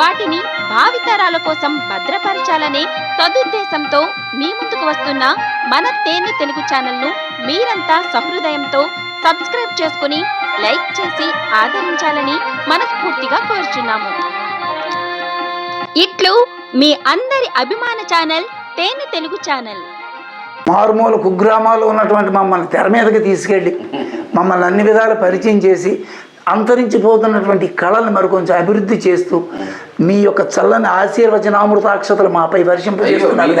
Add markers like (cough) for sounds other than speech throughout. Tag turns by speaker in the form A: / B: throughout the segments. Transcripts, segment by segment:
A: వాటిని భావితరాల కోసం భద్రపరచాలనే సదుద్దేశంతో మీ ముందుకు వస్తున్న మన తేనె తెలుగు ఛానల్ను మీరంతా సహృదయంతో సబ్స్క్రైబ్ చేసుకుని లైక్ చేసి ఆదరించాలని మనస్ఫూర్తిగా కోరుచున్నాము. ఇట్లు మీ అందరి అభిమాన ఛానల్ తేనె తెలుగు ఛానల్.
B: మారుమూల కుగ్రామాలు ఉన్నటువంటి మమ్మల్ని తెర మీదకి తీసుకెళ్ళి మమ్మల్ని అన్ని విధాలు పరిచయం చేసి అంతరించిపోతున్నటువంటి కళల్ని మరికొంచెం అభివృద్ధి చేస్తూ మీ యొక్క చల్లని ఆశీర్వచనామృతాక్షతలు మాపై వర్షింపజేస్తున్నారు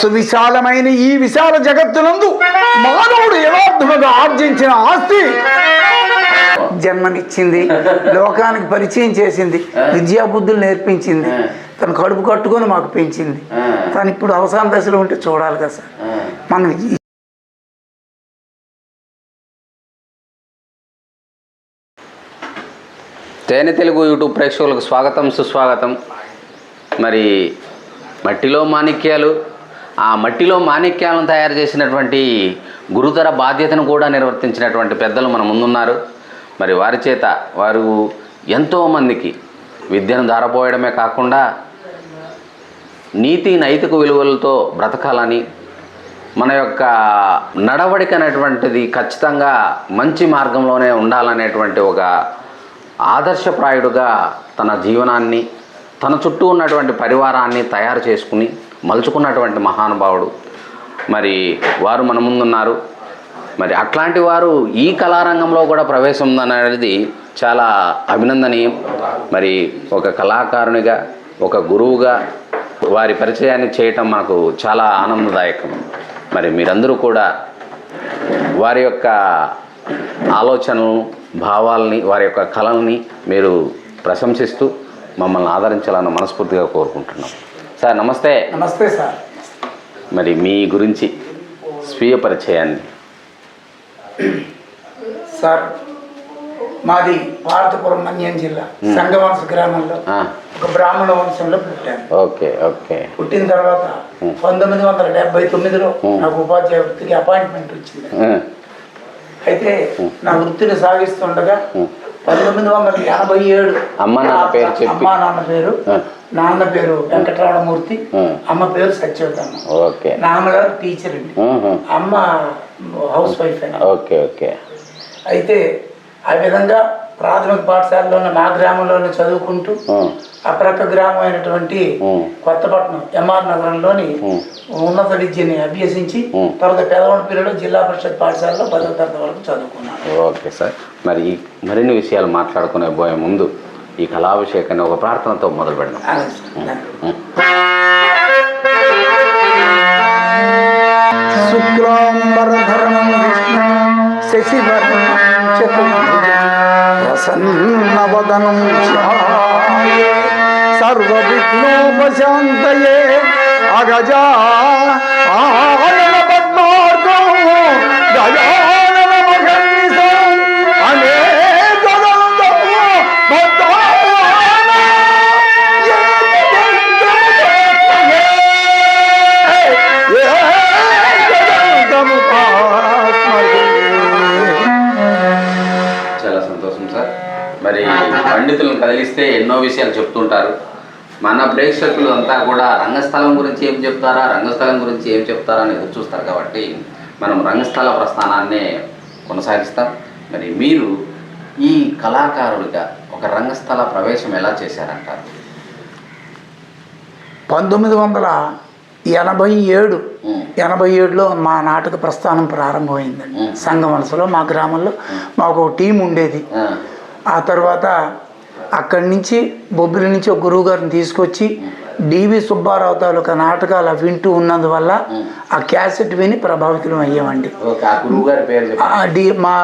B: సువిశాలమైన ఈ విశాల జగత్తునందు మానవుడు యథార్థముగా ఆర్జించిన ఆస్తి జన్మనిచ్చింది లోకానికి పరిచయం చేసింది విద్యా బుద్ధులు నేర్పించింది తను కడుపు కట్టుకొని మాకు పెంచింది. తను ఇప్పుడు అవసాన దశలో ఉంటే చూడాలి కదా సార్. మనం
C: తేనె తెలుగు యూట్యూబ్ ప్రేక్షకులకు స్వాగతం సుస్వాగతం. మరి మట్టిలో మాణిక్యాలు ఆ మట్టిలో మాణిక్యాలను తయారు చేసినటువంటి గురుతర బాధ్యతను కూడా నిర్వర్తించినటువంటి పెద్దలు మన ముందున్నారు. మరి వారి చేత వారు ఎంతోమందికి విద్యను ధారపోయడమే కాకుండా నీతి నైతిక విలువలతో బ్రతకాలని మన యొక్క నడవడిక అనేటువంటిది ఖచ్చితంగా మంచి మార్గంలోనే ఉండాలనేటువంటి ఒక ఆదర్శప్రాయుడుగా తన జీవనాన్ని తన చుట్టూ ఉన్నటువంటి పరివారాన్ని తయారు చేసుకుని మలుచుకున్నటువంటి మహానుభావుడు. మరి వారు మన ముందున్నారు. మరి అట్లాంటి వారు ఈ కళారంగంలో కూడా ప్రవేశం ఉందనేది చాలా అభినందనీయం. మరి ఒక కళాకారునిగా ఒక గురువుగా వారి పరిచయాన్ని చేయటం మనకు చాలా ఆనందదాయకం. మరి మీరందరూ కూడా వారి యొక్క ఆలోచనలు భావాల్ని వారి యొక్క కళల్ని మీరు ప్రశంసిస్తూ మమ్మల్ని ఆదరించాలని మనస్ఫూర్తిగా కోరుకుంటున్నాం. సార్ నమస్తే.
B: నమస్తే సార్.
C: మరి మీ గురించి స్వీయ పరిచయాన్ని.
B: సార్ మాది భారతపురం మన్యం జిల్లా సంగవంశ గ్రామంలో ఒక బ్రాహ్మణ వంశంలో పుట్టాను.
C: Okay okay.
B: పుట్టిన తర్వాత పంతొమ్మిది వందల డెబ్బై తొమ్మిదిలో నాకు ఉపాధ్యాయ వృత్తికి అపాయింట్మెంట్ వచ్చింది. అయితే నా వృత్తిని సాగిస్తుండగా పంతొమ్మిది వందల ఎనభై ఏడు
C: అమ్మ నాన్న పేరు.
B: అమ్మ నాన్న పేరు. నాన్న పేరు వెంకటరమణమూర్తి. అమ్మ పేరు సత్యవతమ్మ
C: ఓకే.
B: నాన్నగారు టీచర్ అండి. అమ్మ హౌస్ వైఫ్
C: ఓకే ఓకే.
B: అయితే ఆ విధంగా ప్రాథమిక పాఠశాలలోనే మా గ్రామంలోనే చదువుకుంటూ
C: ఆ,
B: ఆ ప్రక్క గ్రామం అయినటువంటి కొత్తపట్నం ఎంఆర్ నగరంలోని ఉన్నత విద్యని అభ్యసించి. తర్వాత పెదవండపిల్లలో జిల్లా పరిషత్ పాఠశాలలో పదవ తరగతి వరకు చదువుకున్నాను.
C: Okay sir. మరి ఈ మరిన్ని విషయాలు మాట్లాడుకునే పోయే ముందు ఈ కళాభిషేకాన్ని ఒక ప్రార్థనతో మొదలు పెడదాం.
B: శుక్లాంబరధరం శశివర్ణం చతుర్భుజం ప్రసన్నవదనం ధ్యాయే సర్వవిఘ్నోపశాంతయే అగజా.
C: కదిలిస్తే ఎన్నో విషయాలు చెప్తుంటారు. మన ప్రేక్షకులు అంతా కూడా రంగస్థలం గురించి ఏం చెప్తారా రంగస్థలం గురించి ఏం చెప్తారా అని ఎదురు చూస్తారు కాబట్టి మనం రంగస్థల ప్రస్థానాన్నే కొనసాగిస్తాం. మరి మీరు ఈ కళాకారుడిగా ఒక రంగస్థల ప్రవేశం ఎలా చేశారంటారు?
B: పంతొమ్మిది వందల ఎనభై ఏడు ఎనభై ఏడులో మా నాటక ప్రస్థానం ప్రారంభమైందండి.
C: మ్మ్.
B: సంగమనసులో మా గ్రామంలో మాకు ఒక టీం ఉండేది.
C: ఆ
B: తర్వాత అక్కడి నుంచి బొబ్బిలి నుంచి ఒక గురువు గారిని తీసుకొచ్చి డివి సుబ్బారావు తాలూకా నాటకాలు అవి వింటూ ఉన్నందువల్ల ఆ క్యాసెట్ విని ప్రభావితం అయ్యామండి. డి మా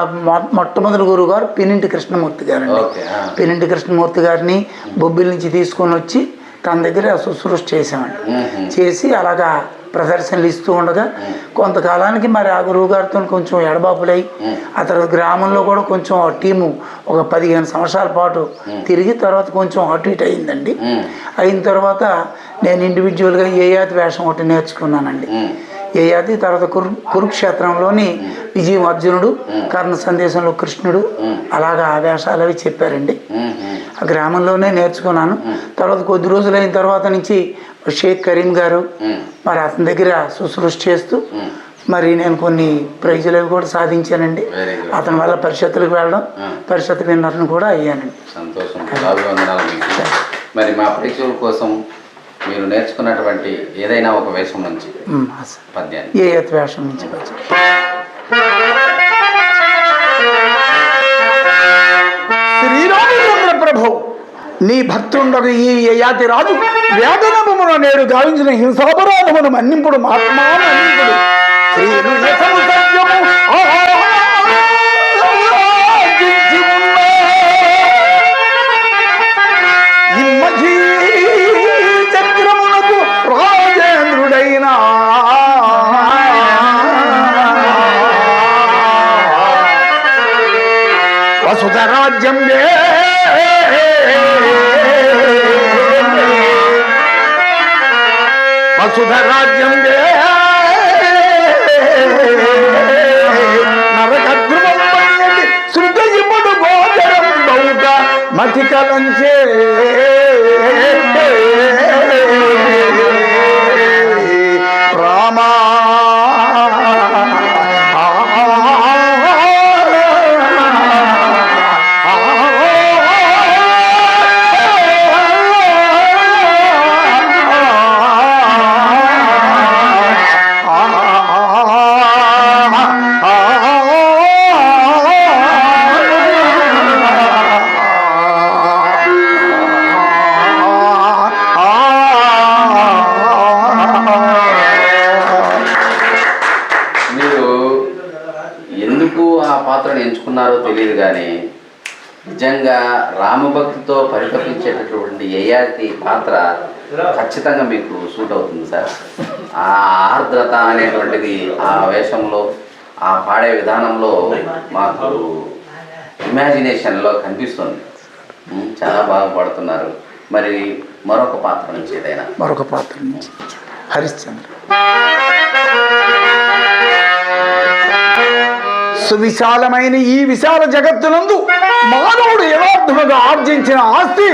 B: మొట్టమొదటి గురువు గారు పినింటి కృష్ణమూర్తి గారు
C: ఆ,
B: పినింటి కృష్ణమూర్తి గారిని బొబ్బిలి నుంచి తీసుకొని వచ్చి తన దగ్గర శుశ్రూష చేసామండి. చేసి అలాగా ప్రదర్శనలు ఇస్తూ ఉండగా కొంతకాలానికి మరి ఆ గురువు గారితో కొంచెం ఎడబాపులై ఆ తర్వాత గ్రామంలో కూడా కొంచెం ఆ టీము ఒక పదిహేను సంవత్సరాల పాటు తిరిగి తర్వాత కొంచెం అటు ఇటు అయిందండి. అయిన తర్వాత నేను ఇండివిజువల్గా ఏ యాతి వేషం ఒకటి నేర్చుకున్నానండి. యాతి తర్వాత కురు కురుక్షేత్రంలోని విజయం అర్జునుడు కర్ణ సందేశంలో కృష్ణుడు అలాగా ఆ వేషాలు అవి చెప్పారండి. ఆ గ్రామంలోనే నేర్చుకున్నాను. తర్వాత కొద్ది రోజులు అయిన తర్వాత నుంచి షేక్ కరీం గారు. మరి అతని దగ్గర శుశ్రూష చేస్తూ మరి నేను కొన్ని ప్రైజులు అవి కూడా సాధించానండి. అతని వల్ల పరిషత్తులకు వెళ్ళడం
C: Mm.
B: పరిషత్ విన్నర్ని కూడా అయ్యానండి.
C: సంతోషం. మరి మా ప్రేక్షకుల కోసం మీరు నేర్చుకున్నటువంటి ఏదైనా ఒక వేషం నుంచి. పద్యాన్ని.
B: ఏ వేషం నుంచి శ్రీరామచంద్ర ప్రభు నీ భక్తుండగు ఈ యయాతి రాజు వేదనమును నేడు గావించిన హింసాపరాధమును మన్నింపుడు మహాత్మా మన్నింపుడు శ్రీను యశము సత్యము ఆర్జించి వసుధరాజ్యం నరకద్రువం గోచరం బౌట మతి కలంచే రామా
C: రామభక్తితో పరితపించేటటువంటి యయాతి పాత్ర ఖచ్చితంగా మీకు సూట్ అవుతుంది సార్. ఆ ఆర్ద్రత అనేటువంటిది ఆ వేషంలో ఆ పాడే విధానంలో మాకు ఇమాజినేషన్లో కనిపిస్తుంది. చాలా బాగా పాడుతున్నారు. మరి మరొక పాత్ర నుంచి ఏదైనా?
B: మరొక పాత్ర నుంచి. హరిశ్చంద్ర. సువిశాలమైన ఈ విశాల జగత్తునందు మానవుడు యథార్థముగా ఆర్జించిన ఆస్తి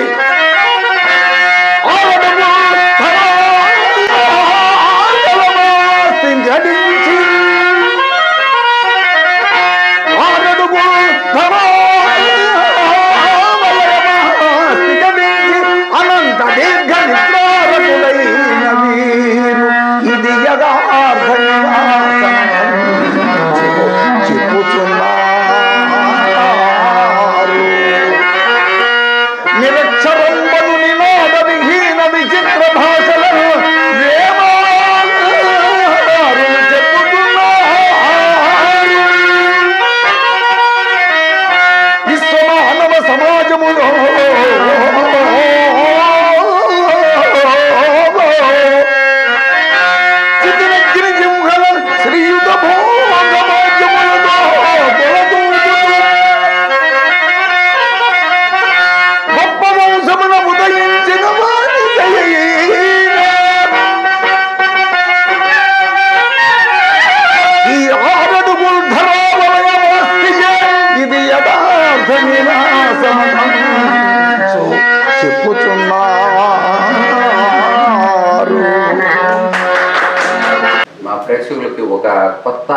C: కొత్త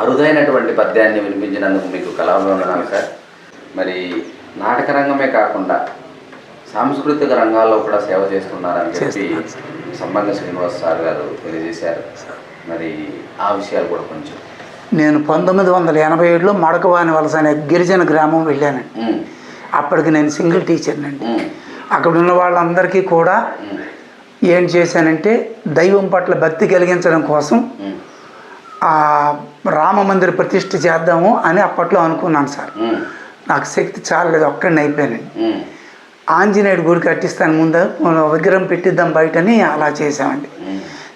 C: అరుదైనటువంటి పద్యాన్ని వినిపించినందుకు మీకు కళాభివందనాలు సార్. మరి నాటక రంగమే కాకుండా సాంస్కృతిక రంగాల్లో కూడా సేవ చేస్తున్నారని చెప్పి సంబంగ శ్రీనివాస్ సార్ గారు తెలియజేశారు. మరి ఆ విషయాలు కూడా కొంచెం.
B: నేను పంతొమ్మిది వందల ఎనభై ఏడులో మడకవాని వలస అనే గిరిజన గ్రామం వెళ్ళానండి అప్పటికి నేను సింగిల్ టీచర్నండి అక్కడ ఉన్న వాళ్ళందరికీ కూడా ఏం చేశానంటే దైవం పట్ల భక్తి కలిగించడం కోసం రామ మందిర ప్రతిష్ఠ చేద్దాము అని అప్పట్లో అనుకున్నాను సార్. నాకు శక్తి చాలలేదు ఒక్కడిని అయిపోయానండి. ఆంజనేయుడు గుడి కట్టిస్తాను ముందు విగ్రహం పెట్టిద్దాం బయటని అలా చేసామండి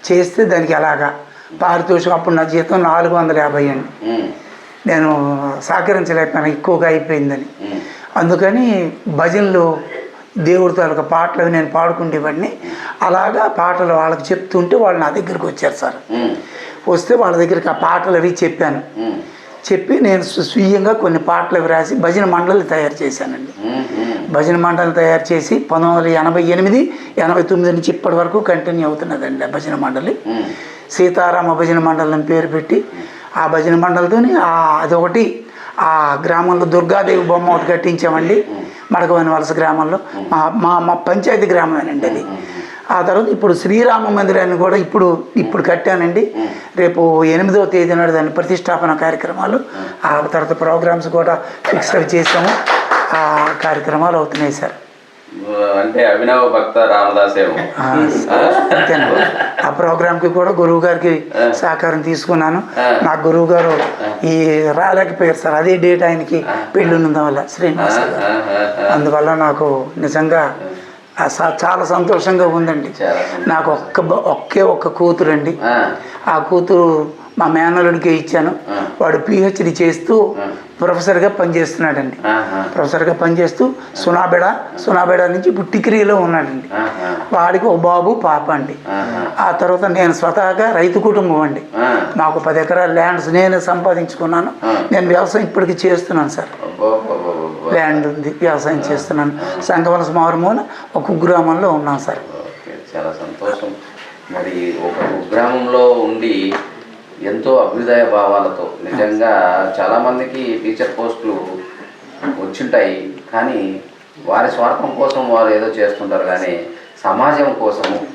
B: చేస్తే దానికి అలాగా పారితోషికం అప్పుడు నా జీతం నాలుగు వందల యాభై అండి. నేను సహకరించలేకపోయాను ఎక్కువగా అయిపోయిందని. అందుకని భజనలు దేవుడి తాలూకా పాటలు అవి నేను పాడుకుంటేవాడిని అలాగా పాటలు వాళ్ళకి చెప్తుంటే వాళ్ళు నా దగ్గరికి వచ్చారు సార్. వస్తే వాళ్ళ దగ్గరికి ఆ పాటలు అవి చెప్పాను. చెప్పి నేను స్వీయంగా కొన్ని పాటలు అవి రాసి భజన మండలి తయారు చేశానండి. భజన మండలి తయారు చేసి పంతొమ్మిది వందల ఎనభై ఎనిమిది ఎనభై తొమ్మిది నుంచి ఇప్పటి వరకు కంటిన్యూ అవుతున్నదండి ఆ భజన మండలి. సీతారామ భజన మండలి పేరు పెట్టి ఆ భజన మండలితోని ఆ అదొకటి ఆ గ్రామంలో దుర్గాదేవి బొమ్మ ఒకటి కట్టించామండి. మడకవని వలస గ్రామంలో. మా మా మా పంచాయతీ గ్రామమేనండి అది. ఆ తర్వాత ఇప్పుడు శ్రీరామ మందిరాన్ని కూడా ఇప్పుడు ఇప్పుడు కట్టానండి. రేపు ఎనిమిదవ తేదీ నాడు దాని ప్రతిష్టాపన కార్యక్రమాలు. ఆ తర్వాత ప్రోగ్రామ్స్ కూడా ఫిక్స్ అవి చేసాము. ఆ కార్యక్రమాలు అవుతున్నాయి సార్.
C: అంటే అభినవ భక్త రామదాసేమో.
B: ఆ, ప్రోగ్రామ్కి కూడా గురువు గారికి సహకారం తీసుకున్నాను. నా గురువు గారు ఈ రాలేకపోయారు సార్. అదే డేట్ ఆయనకి పెళ్ళి ఉన్నందు వల్ల. శ్రీనివాస అందువల్ల నాకు నిజంగా చాలా సంతోషంగా ఉందండి. నాకు ఒక్క ఒకే ఒక్క కూతురు అండి
C: ఆ
B: కూతురు మా మేనలుడికే ఇచ్చాను. వాడు పిహెచ్డి చేస్తూ ప్రొఫెసర్గా పనిచేస్తున్నాడండి. ప్రొఫెసర్గా పనిచేస్తూ సునాబెడ సునాబెడ నుంచి ఇప్పుడు టిక్రీలో ఉన్నాడండి వాడికి ఒక బాబు పాప అండి. ఆ తర్వాత నేను స్వతహాగా రైతు కుటుంబం అండి. నాకు పది ఎకరాల ల్యాండ్స్ నేనే సంపాదించుకున్నాను. నేను వ్యవసాయం ఇప్పటికీ చేస్తున్నాను సార్. ల్యాండ్ ఉంది వ్యవసాయం చేస్తున్నాను. సంగవలస మారుమూల ఒక కుగ్రామంలో ఉన్నాం సార్.
C: చాలా సంతోషం. మరి ఒక కుగ్రామంలో ఉండి ఎంతో అభ్యుదయ భావాలతో. నిజంగా చాలామందికి టీచర్ పోస్టులు వచ్చింటాయి కానీ వారి స్వార్థం కోసం వారు ఏదో చేస్తుంటారు కానీ సమాజం కోసము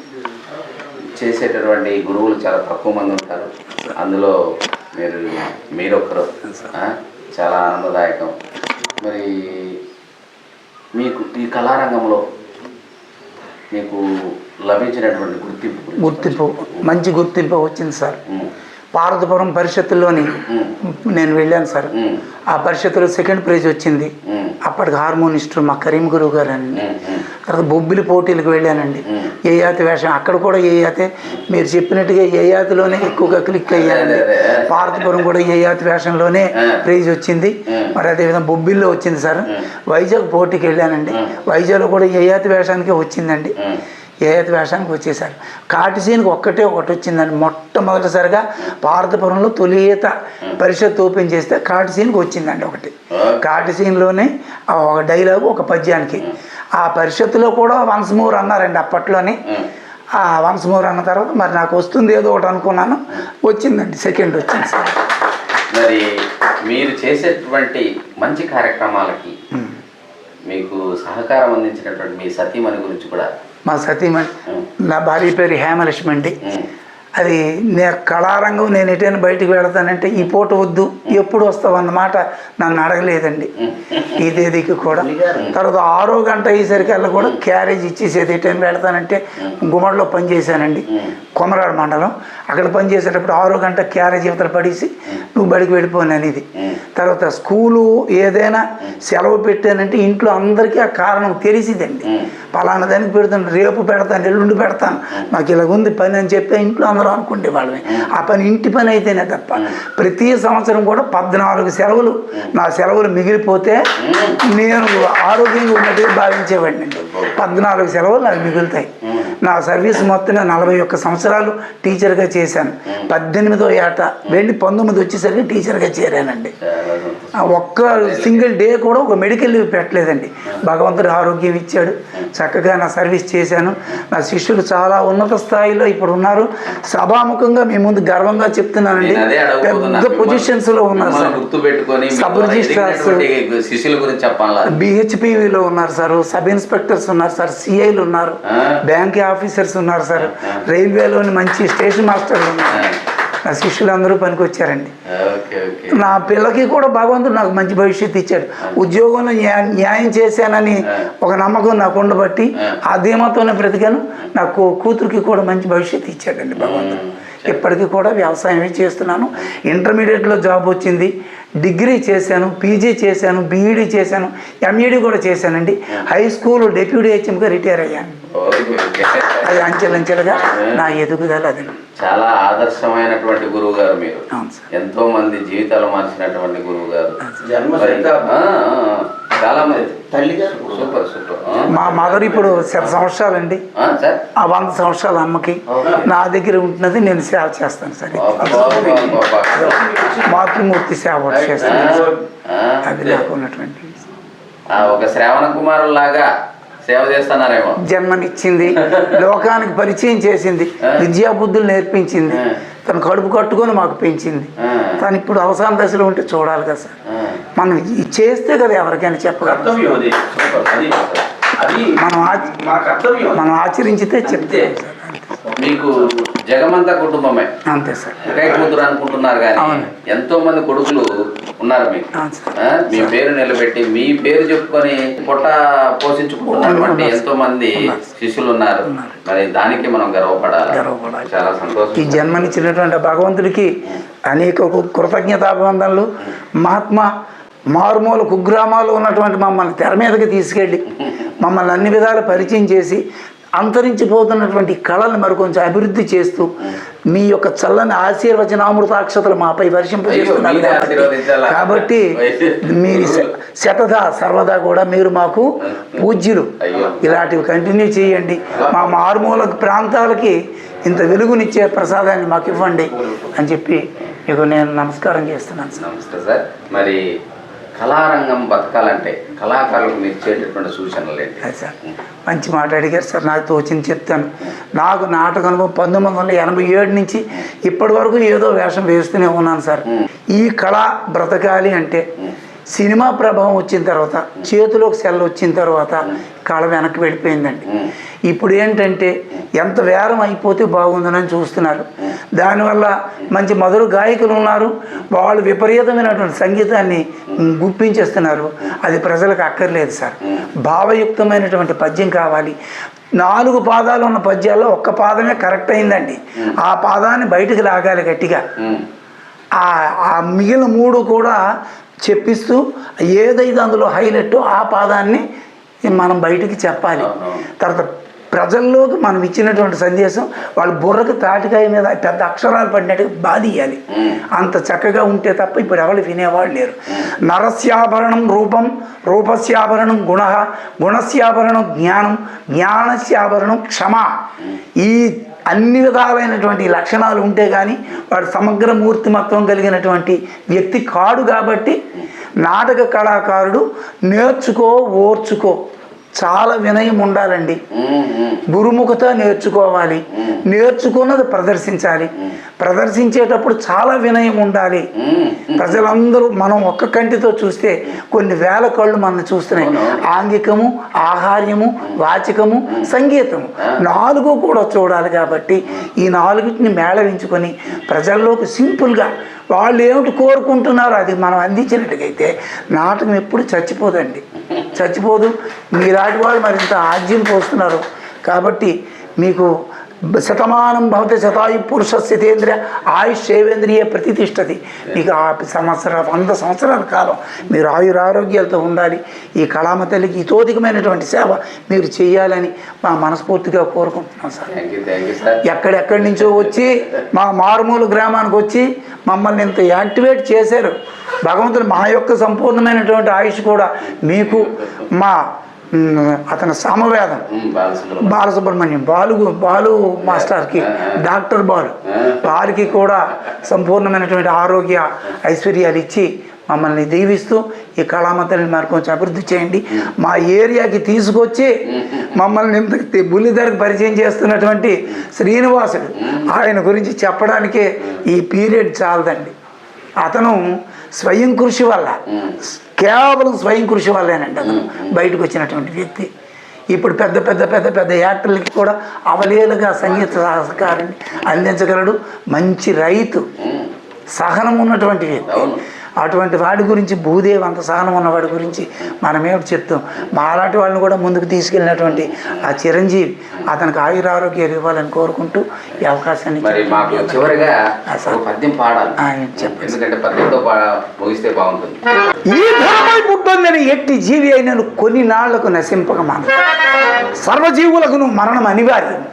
C: చేసేటటువంటి గురువులు చాలా తక్కువ మంది ఉంటారు. అందులో మీరు మీరొక్కరు? చాలా ఆనందదాయకం. మరి మీకు ఈ కళారంగంలో మీకు లభించినటువంటి గుర్తింపు
B: గుర్తింపు మంచి గుర్తింపు వచ్చింది సార్. పార్వతపురం పరిషత్తులోని నేను వెళ్ళాను సార్. ఆ పరిషత్తులో సెకండ్ ప్రైజ్ వచ్చింది. అప్పటికి హార్మోనిస్టు మా కరీం గురువు గారు అండి తర్వాత బొబ్బిలి పోటీలకు వెళ్ళానండి. ఏ యాతి వేషం అక్కడ కూడా ఏ యాతే మీరు చెప్పినట్టుగా ఏ యాతిలోనే ఎక్కువగా క్లిక్ అయ్యానండి. పార్వతపురం కూడా ఏ యాతి వేషంలోనే. ప్రైజ్ వచ్చింది. మరి అదేవిధంగా బొబ్బిల్లో వచ్చింది సార్. వైజాగ్ పోటీకి వెళ్ళానండి. వైజాగ్లో కూడా ఏ యాతి వేషానికి వచ్చిందండి.
C: ఉమ్,
B: ఏ యాతి వేషానికి వచ్చేసారు. కాటిసీనికి ఒక్కటే ఒకటి వచ్చిందండి. మొట్టమొదటిసారిగా భారతపురంలో తొలి ఈత పరిషత్ ఓపెన్ చేస్తే కాటిసీనికి వచ్చిందండి ఒకటి. కాటిసీన్లోనే ఆ ఒక డైలాగు ఒక పద్యానికి. ఆ. పరిషత్తులో కూడా వన్స్ మోర్ అన్నారండి అప్పట్లోనే. ఆ. వన్స్ మోర్ అన్న తర్వాత మరి నాకు వస్తుంది ఏదో ఒకటి అనుకున్నాను. వచ్చిందండి సెకండ్ వచ్చింది. సార్
C: మరి మీరు చేసేటువంటి మంచి కార్యక్రమాలకి మీకు సహకారం అందించినటువంటి మీ సతీమణి గురించి కూడా
B: మా సతీమణి నా భార్య పేరు హేమలక్ష్మి అండి. అది నే కళారంగం నేను ఎటైనా బయటికి వెళతానంటే ఈ పూట వద్దు ఎప్పుడు వస్తావు అన్నమాట నన్ను అడగలేదండి. ఈ తేదీకి కూడా. తర్వాత ఆరో గంట అయ్యేసరికల్లా కూడా క్యారేజ్ ఇచ్చేసేది ఎటైనా వెళతానంటే గుమ్మడిలో పనిచేశానండి కొమరాడు మండలం. అక్కడ పనిచేసేటప్పుడు ఆరో గంట క్యారేజ్ ఇవతల పడేసి నువ్వు బడికి వెళ్ళిపోను అనేది తర్వాత స్కూలు ఏదైనా సెలవు పెట్టానంటే ఇంట్లో అందరికీ ఆ కారణం తెలిసిదండి. పలానా దానికి పెడతాను రేపు పెడతాను ఎల్లుండి పెడతాను. నాకు ఇలాగ ఉంది పని అని చెప్పి ఇంట్లో అందరూ అనుకుంటే వాళ్ళని ఆ పని ఇంటి పని అయితేనే తప్ప ప్రతి సంవత్సరం కూడా పద్నాలుగు సెలవులు. నా సెలవులు మిగిలిపోతే నేను ఆరోగ్యంగా ఉన్నట్టుగా భావించేవాడిని. పద్నాలుగు సెలవులు నాకు మిగులుతాయి. నా సర్వీస్ మొత్తం నలభై ఒక్క సంవత్సరాలు టీచర్గా చేశాను. పద్దెనిమిదో ఏట వెళ్ళి పంతొమ్మిది వచ్చేసరికి టీచర్గా చేరానండి. ఒక్క సింగిల్ డే కూడా ఒక మెడికల్ లీవ్ పెట్టలేదండి. భగవంతుడు ఆరోగ్యం ఇచ్చాడు. చక్కగా నా సర్వీస్ చేశాను. నా శిష్యులు చాలా ఉన్నత స్థాయిలో ఇప్పుడు ఉన్నారు. సభాముఖంగా మీ ముందు గర్వంగా చెప్తున్నానండి. పెద్ద పొజిషన్స్లో ఉన్నారు సార్.
C: గుర్తు పెట్టుకొని మీ
B: సబ్ రిజిస్ట్రార్స్
C: శిష్యుల గురించి చెప్పాలా?
B: బిహెచ్పివిలో ఉన్నారు సార్. సబ్ ఇన్స్పెక్టర్స్ ఉన్నారు సార్. సిఐలు ఉన్నారు. బ్యాంక్ ఆఫీసర్స్ ఉన్నారు సార్. రైల్వేలోని మంచి స్టేషన్ మాస్టర్లు ఉన్నారు. నా శిష్యులందరూ పనికొచ్చారండి. నా పిల్లకి కూడా భగవంతుడు నాకు మంచి భవిష్యత్తు ఇచ్చాడు. ఉద్యోగంలో న్యా- న్యాయం చేశానని ఒక నమ్మకం నాకు ఉండబట్టి ఆ. ధీమాతోనే బ్రతికాను. నాకు కూతురికి కూడా మంచి భవిష్యత్తు ఇచ్చాడండి భగవంతుడు. ఇప్పటికీ కూడా వ్యవసాయమే చేస్తున్నాను. ఇంటర్మీడియట్లో జాబ్ వచ్చింది. డిగ్రీ చేశాను పీజీ చేశాను బీఈడీ చేశాను ఎంఈడి కూడా చేశానండి. హై స్కూల్ డెప్యూటీ హెచ్ఎంగా రిటైర్ అయ్యాను.
C: Okay, okay.
B: అది అంచెలంచెలుగా నా ఎదుగుదల అది.
C: చాలా ఆదర్శమైనటువంటి గురువు గారు మీరు.
B: అవును సార్.
C: ఎంతో మంది జీవితాలు మార్చినటువంటి గురువు గారు
D: జన్మ
C: చాలా మంది
D: తల్లి గారు?
C: Super super. ఆ?
B: మా మదర్ ఇప్పుడు శత సంవత్సరాలండి.
C: ఆ, సార్?
B: ఆ వంద సంవత్సరాల అమ్మకి. నా దగ్గర ఉంటున్నది నేను సేవ చేస్తాను సార్. మాతృమూర్తి సేవ ఒకటి చేస్తాను
C: ఆ,
B: అది నాకు ఉన్నటువంటి
C: ఆ, ఒక శ్రావణ కుమారులాగా సేవ చేస్తున్నారేమో.
B: జన్మనిచ్చింది. (laughs) లోకానికి పరిచయం చేసింది. విద్యా బుద్ధులు నేర్పించింది. తను కడుపు కట్టుకొని మాకు పెంచింది. తను ఇప్పుడు అవసాన దశలో ఉంటే చూడాలి కదా సార్. మనం ఇది చేస్తే కదా ఎవరికైనా చెప్పగలం. మనం మనం ఆచరించితే చెప్తే.
C: మీకు జగమంత కుటుంబమే.
B: అంతే సార్.
C: ఒకే కూతురు అనుకుంటున్నారు కానీ. ఎంతో మంది కొడుకులు ఉన్నారు మీకు. మీ పేరు నిలబెట్టి మీ పేరు చెప్పుకొని పొట్ట పోషించుకుంటున్నటువంటి ఎంతో మంది శిష్యులు ఉన్నారు. మరి దానికి మనం గర్వపడాలి.
B: ఈ జన్మనిచ్చినటువంటి భగవంతుడికి అనేక కృతజ్ఞతాభివందనలు. మహాత్మా మారుమూల కుగ్రామాలు ఉన్నటువంటి మమ్మల్ని తెర మీదకి తీసుకెళ్ళి మమ్మల్ని అన్ని విధాలు పరిచయం చేసి అంతరించిపోతున్నటువంటి కళల్ని మరికొంచెం అభివృద్ధి చేస్తూ మీ యొక్క చల్లని ఆశీర్వచనామృతాక్షతలు మాపై వర్షింపజేస్తున్నారు కాబట్టి- మీరు శతదా సర్వదా కూడా మీరు మాకు పూజ్యులు. ఇలాంటివి కంటిన్యూ చేయండి. మా మారుమూల ప్రాంతాలకి ఇంత వెలుగునిచ్చే ప్రసాదాన్ని మాకు ఇవ్వండి అని చెప్పి మీకు నేను నమస్కారం చేస్తున్నాను సార్.
C: నమస్తే సార్. మరి కళారంగం బతకాలంటే కళాకారులకు మీరు ఇచ్చేటటువంటి సూచనలు ఏంటి?
B: సార్. మంచి మాట అడిగారు సార్. నాకు తోచింది చెప్తాను. నాకు నాటక అనుభవం పంతొమ్మిది వందల ఎనభై ఏడు నుంచి ఇప్పటి వరకు ఏదో వేషం వేస్తూనే ఉన్నాను సార్. ఈ కళ బ్రతకాలి అంటే సినిమా ప్రభావం వచ్చిన తర్వాత చేతిలోకి సెల్ వచ్చిన తర్వాత కళ వెనక్కి వెళ్ళిపోయిందండి. ఇప్పుడు ఏంటంటే ఎంత వేరం అయిపోతే బాగుందని చూస్తున్నారు. దానివల్ల మంచి మధుర గాయకులు ఉన్నారు. వాళ్ళు విపరీతమైనటువంటి సంగీతాన్ని గుప్పించేస్తున్నారు. అది ప్రజలకు అక్కర్లేదు సార్. భావయుక్తమైనటువంటి పద్యం కావాలి. నాలుగు పాదాలు ఉన్న పద్యాల్లో ఒక్క పాదమే కరెక్ట్ అయిందండి. ఆ పాదాన్ని బయటకు లాగాలి గట్టిగా. ఆ మిగిలిన మూడు కూడా చెప్పిస్తూ ఏదైతే అందులో హైలైట్ ఆ పాదాన్ని మనం బయటికి చెప్పాలి. తర్వాత ప్రజల్లోకి మనం ఇచ్చినటువంటి సందేశం వాళ్ళ బుర్రకు తాటికాయ మీద పెద్ద అక్షరాలు పడినట్టుగా బాధియాలి. అంత చక్కగా ఉంటే తప్ప ఇప్పుడు ఎవరు వినేవాళ్ళు లేరు. నరస్యాభరణం రూపం రూపస్యాభరణం గుణ గుణస్యాభరణం జ్ఞానం జ్ఞానస్యాభరణం క్షమ. ఈ అన్ని విధాలైనటువంటి లక్షణాలు ఉంటే కానీ వాడు సమగ్ర మూర్తిమత్వం కలిగినటువంటి వ్యక్తి కాడు కాబట్టి నాటక కళాకారుడు నేర్చుకో ఓర్చుకో. చాలా వినయం ఉండాలండి. గురుముఖత నేర్చుకోవాలి. నేర్చుకున్నది ప్రదర్శించాలి. ప్రదర్శించేటప్పుడు చాలా వినయం ఉండాలి. ప్రజలందరూ మనం ఒక్క కంటితో చూస్తే కొన్ని వేల కళ్ళు మనల్ని చూస్తున్నాయి. ఆంగికము ఆహార్యము వాచకము సంగీతము నాలుగు కూడా చూడాలి కాబట్టి ఈ నాలుగిటిని మేళవించుకొని ప్రజల్లోకి సింపుల్గా వాళ్ళు ఏమిటి కోరుకుంటున్నారో అది మనం అందించినట్టుగైతే నాటకం ఎప్పుడు చచ్చిపోదండి. చచ్చిపోదు. మీలాంటి వాళ్ళు మరింత ఆజ్యం పోస్తున్నారు. కాబట్టి మీకు శతమానం భవతి శతాయు పురుష స్థితేంద్రియ ఆయుష్ సేవేంద్రియ ప్రతిష్టతి మీకు ఆ సంవత్సర వంద సంవత్సరాల కాలం మీరు ఆయురారోగ్యాలతో ఉండాలి. ఈ కళామ తల్లికి ఇతోధికమైనటువంటి సేవ మీరు చేయాలని మా మనస్ఫూర్తిగా కోరుకుంటున్నాం సార్. ఎక్కడెక్కడి నుంచో వచ్చి మా మారుమూల గ్రామానికి వచ్చి మమ్మల్ని ఇంత యాక్టివేట్ చేశారు. భగవంతుడు మా యొక్క సంపూర్ణమైనటువంటి ఆయుష్ కూడా మీకు మ్, అతని సామవేదం.
C: బాలసుబ్రహ్మణ్యం.
B: బాలు బాలు మాస్టర్కి డాక్టర్ బాలు. వారికి కూడా సంపూర్ణమైనటువంటి ఆరోగ్య ఐశ్వర్యాలు ఇచ్చి మమ్మల్ని దీవిస్తూ ఈ కళామతల్ని మరి కొంచెం అభివృద్ధి చేయండి. మా ఏరియాకి తీసుకొచ్చి మమ్మల్ని ఇంత తి- బుల్లిధరకు పరిచయం చేస్తున్నటువంటి శ్రీనివాసుడు. ఆయన గురించి చెప్పడానికే ఈ పీరియడ్ చాలదండి. అతను స్వయం కృషి వల్ల కేవలం స్వయం కృషి వల్లేనండి అతను. బయటకు వచ్చినటువంటి వ్యక్తి. ఇప్పుడు పెద్ద పెద్ద పెద్ద పెద్ద యాక్టర్లకి కూడా అవలేలుగా సంగీత సహకారాన్ని అందించగలడు. మంచి రైతు. సహనం ఉన్నటువంటి వ్యక్తి. అటువంటి వాడి గురించి భూదేవి అంత సహనం ఉన్నవాడి గురించి మనమేమిటి చెప్తాం. మాలాంటి వాళ్ళని కూడా ముందుకు తీసుకెళ్ళినటువంటి ఆ చిరంజీవి అతనికి ఆయురారోగ్యాలు ఇవ్వాలని కోరుకుంటూ ఈ అవకాశాన్ని
C: చివరిగా ఒక పద్యం పాడాలి.
B: ఆ, చెప్పండి.
C: ఎందుకంటే పద్యంతో పా ముగిస్తే బాగుంటుంది.
B: ఈ పుట్టిందని ఎట్టి జీవి అయినను కొన్ని నాళ్ళకు నశింపక మాను. సర్వజీవులకు మరణం అనివార్యం.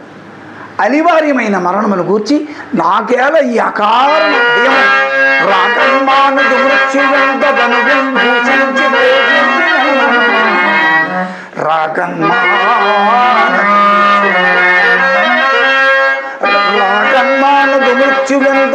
B: అనివార్యమైన మరణమును గూర్చి నాకేల ఈ అకారణ భయం రాకన్మానదు మృత్యువంత ధనుగుం భూషించి పోషించినను. రాకన్మాన రాకన్మానదు మృత్యువంత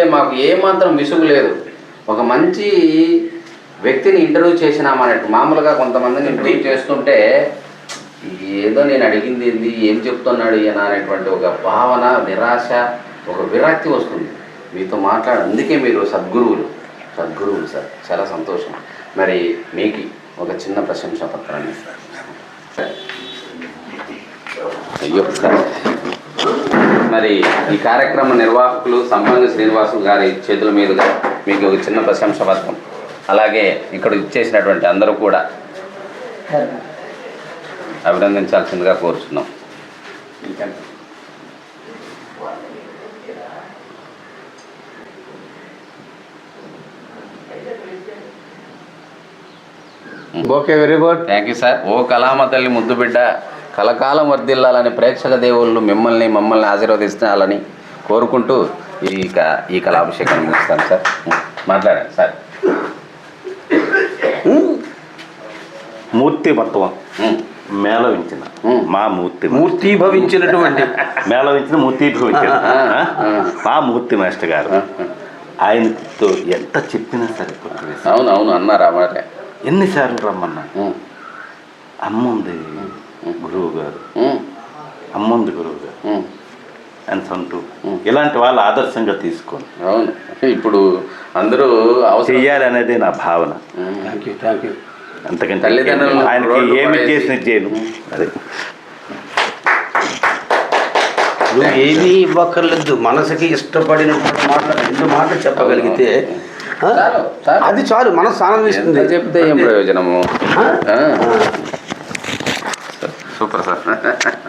C: పాడుతుంటే మాకు ఏమాత్రం విసుగు లేదు. ఒక మంచి వ్యక్తిని ఇంటర్వ్యూ చేసినామన్నట్టు మామూలుగా కొంతమందిని ఇంటర్వ్యూ చేస్తుంటే ఏదో నేను అడిగింది ఏంది ఏం చెప్తున్నాడు ఈయన అనేటువంటి ఒక భావన నిరాశ ఒక విరక్తి వస్తుంది. మీతో మాట్లాడ అందుకే మీరు సద్గురువులు. సద్గురువులు సార్ చాలా సంతోషం. మరి మీకు ఒక చిన్న ప్రశంసా పత్రాన్ని అయ్యో. సార్ మరి ఈ కార్యక్రమ నిర్వాహకులు సంబంధ శ్రీనివాసులు గారి చేతుల మీదుగా మీకు ఒక చిన్న ప్రశంస పత్రం. అలాగే ఇక్కడ ఇచ్చేసినటువంటి అందరూ కూడా అభినందించాల్సిందిగా కోరుచున్నాం.
E: Okay very good.
C: Thank you sir. ఓ కళామ తల్లి ముద్దు బిడ్డ. కలకాలం వర్ధిల్లాలని ప్రేక్షక దేవుళ్ళు మిమ్మల్ని మమ్మల్ని ఆశీర్వదించాలని కోరుకుంటూ ఈ క- ఈ కళాభిషేకాన్ని ముగిస్తాను సార్. మాట్లాడండి సార్.
E: మూర్తిమత్వం.
C: ఉమ్,
E: మేళవించిన. మా మూర్తి
D: మూర్తి భవించినటువంటి.
E: మేళవించిన మూర్తీభవించిన ఆ? మా మూర్తి మాస్టర్ గారు ఆయనతో ఎంత చెప్పినా సరే.
C: అవును అవును అన్నారు మాట.
E: ఎన్నిసార్లు రమ్మన్నా
C: ఉమ్,
E: అమ్ముంది గురువు గారు అమ్ముంది గురువు గారు. అని అంటూ ఇలాంటి వాళ్ళు ఆదర్శంగా తీసుకొని
C: అవును. ఇప్పుడు అందరూ అవసరం.
E: చెయ్యాలి అనేది నా భావన.
D: థ్యాంక్ యూ థ్యాంక్ యూ
E: అంతకంటే ఆయనకి ఏమి. చేసిన చేయను. అదే.
D: నువ్వు ఏమీ ఇవ్వక్కర్లేదు. మనసుకి ఇష్టపడినటువంటి మాట రెండు మాటలు చెప్పగలిగితే. అది చాలు. మనసు ఆనందిస్తుంది.
C: చెప్తే ఏం ప్రయోజనము?
D: ఆ?
C: ఆ. Super sir